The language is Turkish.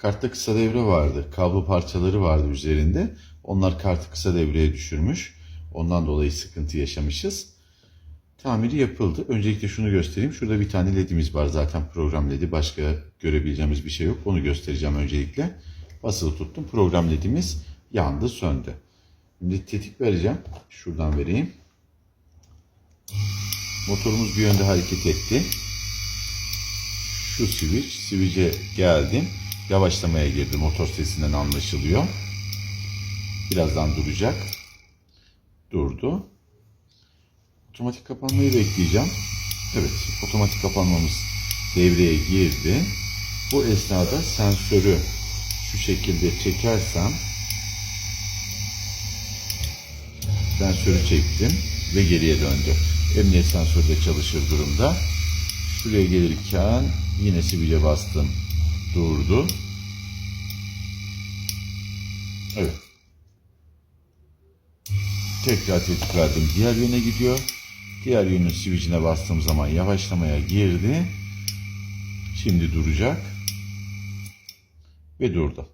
Kartta kısa devre vardı. Kablo parçaları vardı üzerinde. Onlar kartı kısa devreye düşürmüş. Ondan dolayı sıkıntı yaşamışız. Tamiri yapıldı. Öncelikle şunu göstereyim. Şurada bir tane ledimiz var zaten program ledi. Başka görebileceğimiz bir şey yok. Onu göstereceğim öncelikle. Basılı tuttum. Program ledimiz yandı, söndü. Şimdi tetik vereceğim. Şuradan vereyim. Motorumuz bir yönde hareket etti. Şu switch, switch'e geldim. Yavaşlamaya girdi. Motor sesinden anlaşılıyor. Birazdan duracak. Durdu. Otomatik kapanmayı bekleyeceğim. Evet, otomatik kapanmamız devreye girdi. Bu esnada sensörü şu şekilde çekersem sensörü çektim ve geriye döndü. Emniyet sensörü de çalışır durumda. Şuraya gelirken yine sivile bastım. Durdu. Evet. Tekrar tetik. Diğer yöne gidiyor. Diğer yönün switch'ine bastığım zaman yavaşlamaya girdi. Şimdi duracak. Ve durdu.